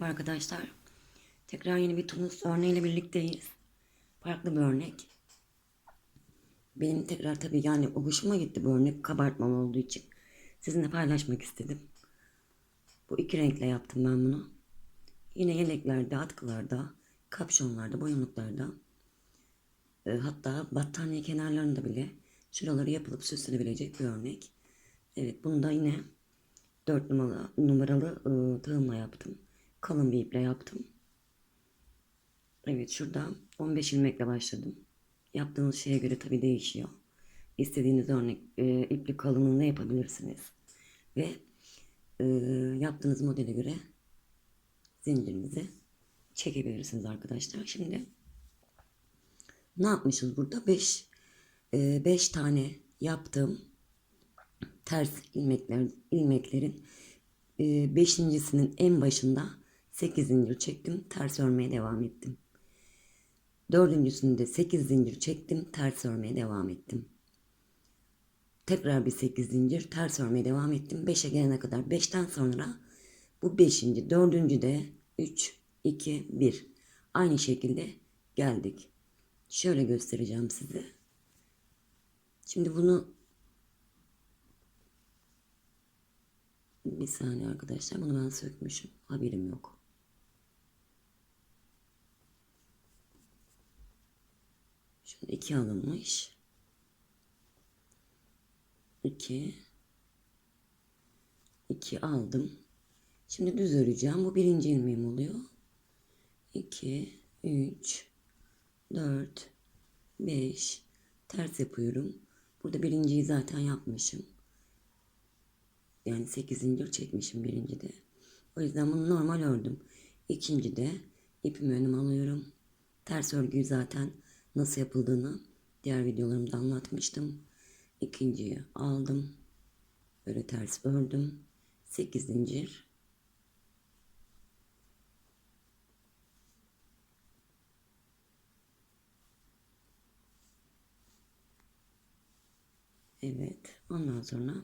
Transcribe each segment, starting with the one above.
Merhaba arkadaşlar. Tekrar yeni bir Tunus örneğiyle birlikteyiz. Farklı bir örnek. Benim tekrar tabii yani hoşuma gitti bu örnek kabartmalı olduğu için. Sizinle paylaşmak istedim. Bu iki renkle yaptım ben bunu. Yine yeleklerde, atkılarda, kapşonlarda, boyunluklarda. e, hatta battaniye kenarlarında bile şuraları yapılıp süslenebilecek bir örnek. Evet bunu da yine 4 numaralı, numaralı ıı, tığımla yaptım. Kalın bir iple yaptım. Evet şurada 15 ilmekle başladım. Yaptığınız şeye göre tabi değişiyor. İstediğiniz örnek e, iplik kalınlığında yapabilirsiniz. Ve e, yaptığınız modele göre zincirinizi çekebilirsiniz arkadaşlar. Şimdi ne yapmışız burada? 5 5 tane yaptım ters ilmekler, ilmeklerin e, beşincisinin en başında 8 zincir çektim. Ters örmeye devam ettim. Dördüncüsünde 8 zincir çektim. Ters örmeye devam ettim. Tekrar bir 8 zincir ters örmeye devam ettim. 5'e gelene kadar 5'ten sonra bu 5. dördüncü de 3, 2, 1. Aynı şekilde geldik. Şöyle göstereceğim size. Şimdi bunu Bir saniye arkadaşlar. Bunu ben sökmüşüm. Haberim yok. Şimdi iki alınmış. İki. İki aldım. Şimdi düz öreceğim. Bu birinci ilmeğim oluyor. İki, üç, dört, beş. Ters yapıyorum. Burada birinciyi zaten yapmışım. Yani 8 zincir çekmişim birincide. O yüzden bunu normal ördüm. İkincide ipimi önüme alıyorum. Ters örgüyü zaten nasıl yapıldığını diğer videolarımda anlatmıştım. İkinciyi aldım. Böyle ters ördüm. 8 zincir. Evet. Ondan sonra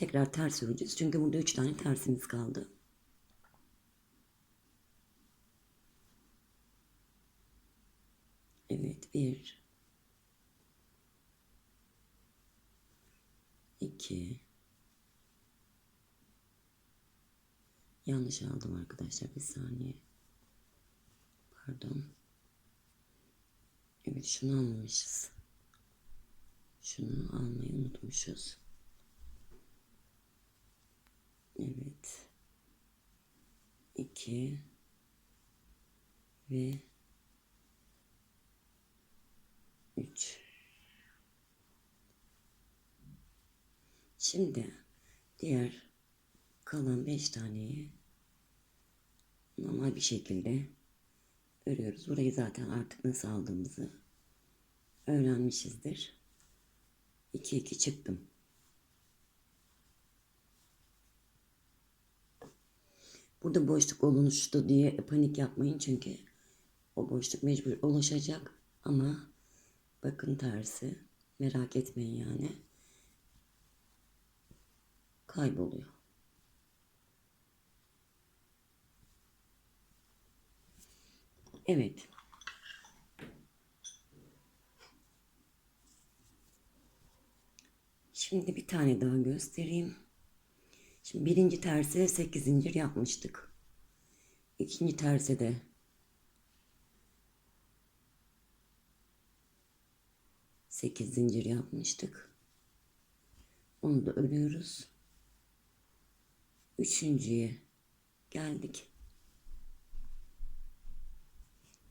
Tekrar ters öreceğiz. Çünkü burada 3 tane tersimiz kaldı. 1 2 Yanlış aldım arkadaşlar. Bir saniye. Pardon. Evet şunu almamışız. Şunu almayı unutmuşuz. Evet. 2 ve 3. Şimdi diğer kalan 5 taneyi normal bir şekilde örüyoruz. Burayı zaten artık nasıl aldığımızı öğrenmişizdir. 2 2 çıktım. Burada boşluk oluştu diye panik yapmayın çünkü o boşluk mecbur oluşacak ama bakın tersi merak etmeyin yani kayboluyor. Evet. Şimdi bir tane daha göstereyim. Şimdi birinci terse 8 zincir yapmıştık. İkinci terse de sekiz zincir yapmıştık. Onu da örüyoruz. Üçüncüye geldik.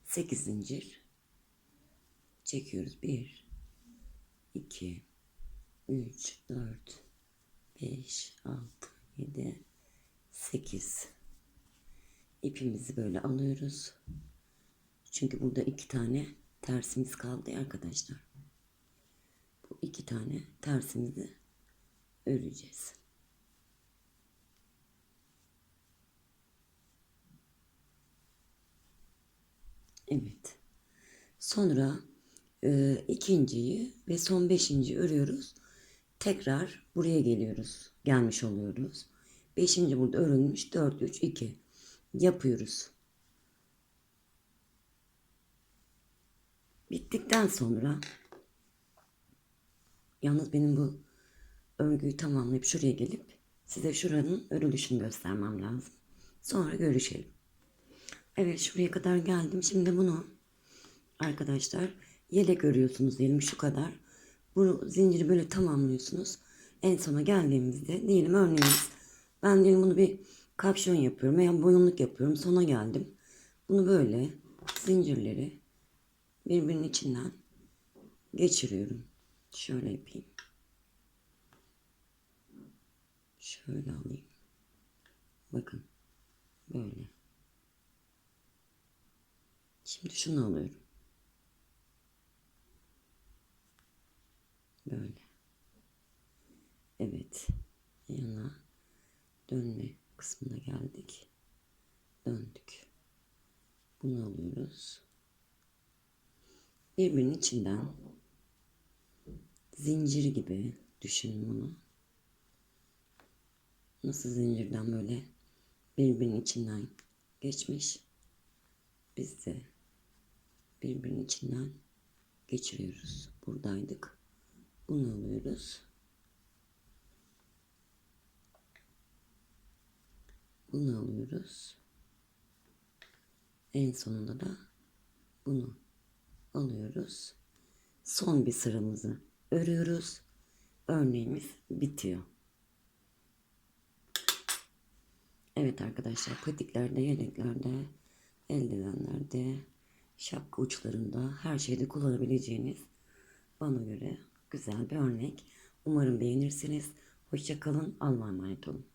Sekiz zincir çekiyoruz. Bir, iki, üç, dört, beş, altı, 7 8 ipimizi böyle alıyoruz. Çünkü burada iki tane tersimiz kaldı arkadaşlar. İki tane tersimizi öreceğiz. Evet. Sonra e, ikinciyi ve son beşinci örüyoruz. Tekrar buraya geliyoruz. Gelmiş oluyoruz. Beşinci burada örülmüş. 4, 3, 2. yapıyoruz. Bittikten sonra yalnız benim bu örgüyü tamamlayıp şuraya gelip size şuranın örülüşünü göstermem lazım. Sonra görüşelim. Evet şuraya kadar geldim. Şimdi bunu arkadaşlar yelek örüyorsunuz diyelim şu kadar. Bu zinciri böyle tamamlıyorsunuz. En sona geldiğimizde diyelim örneğiniz ben diyelim bunu bir kapşon yapıyorum veya boyunluk yapıyorum. Sona geldim. Bunu böyle zincirleri birbirinin içinden geçiriyorum. Şöyle yapayım. Şöyle alayım. Bakın. Böyle. Şimdi şunu alıyorum. Böyle. Evet. Yana dönme kısmına geldik. Döndük. Bunu alıyoruz. Birbirinin içinden zincir gibi düşünün bunu. Nasıl zincirden böyle birbirinin içinden geçmiş. Biz de birbirinin içinden geçiriyoruz. Buradaydık. Bunu alıyoruz. Bunu alıyoruz. En sonunda da bunu alıyoruz. Son bir sıramızı örüyoruz. Örneğimiz bitiyor. Evet arkadaşlar patiklerde, yeleklerde, eldivenlerde, şapka uçlarında her şeyde kullanabileceğiniz bana göre güzel bir örnek. Umarım beğenirsiniz. Hoşçakalın. Allah'a emanet olun.